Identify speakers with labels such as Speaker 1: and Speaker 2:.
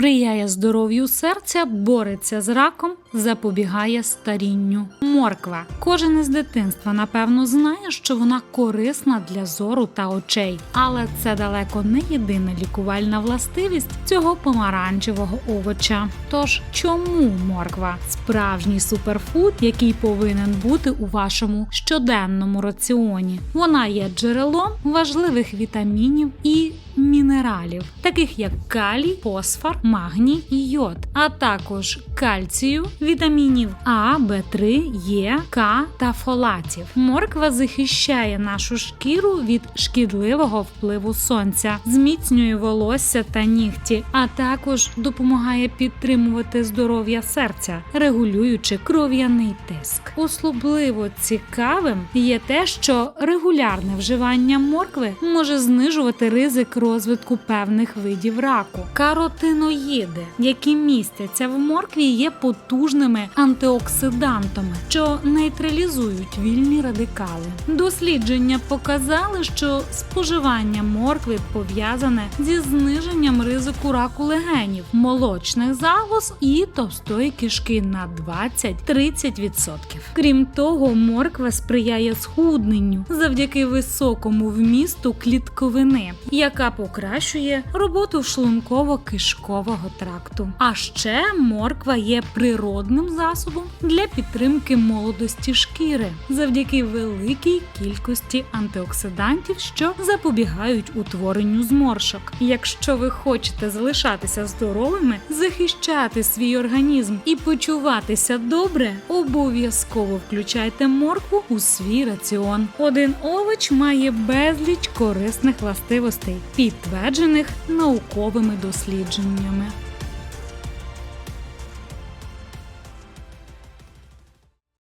Speaker 1: сприяє здоров'ю серця, бореться з раком, запобігає старінню. Морква. Кожен із дитинства напевно знає, що вона корисна для зору та очей, але це далеко не єдина лікувальна властивість цього помаранчевого овоча. Тож чому морква справжній суперфуд, який повинен бути у вашому щоденному раціоні? Вона є джерелом важливих вітамінів і мінералів, таких як калій, фосфор, магній і йод, а також кальцію, вітамінів А, Б3, Е, К та фолатів. Морква захищає нашу шкіру від шкідливого впливу сонця, зміцнює волосся та нігті, а також допомагає підтримувати здоров'я серця, регулюючи кров'яний тиск. Особливо цікавим є те, що регулярне вживання моркви може знижувати ризик розвитку певних видів раку. Каротиноїди, які містяться в моркві, є потужними антиоксидантами, що нейтралізують вільні радикали. Дослідження показали, що споживання моркви пов'язане зі зниженням ризику раку легенів, молочних залоз і товстої кишки на 20-30%. Крім того, морква сприяє схудненню завдяки високому вмісту клітковини, яка покращує роботу шлунково-кишкового тракту. А ще морква є природним засобом для підтримки молодості шкіри завдяки великій кількості антиоксидантів, що запобігають утворенню зморшок. Якщо ви хочете залишатися здоровими, захищати свій організм і почуватися добре, обов'язково включайте моркву у свій раціон. Один овоч має безліч корисних властивостей, підтверджених науковими дослідженнями.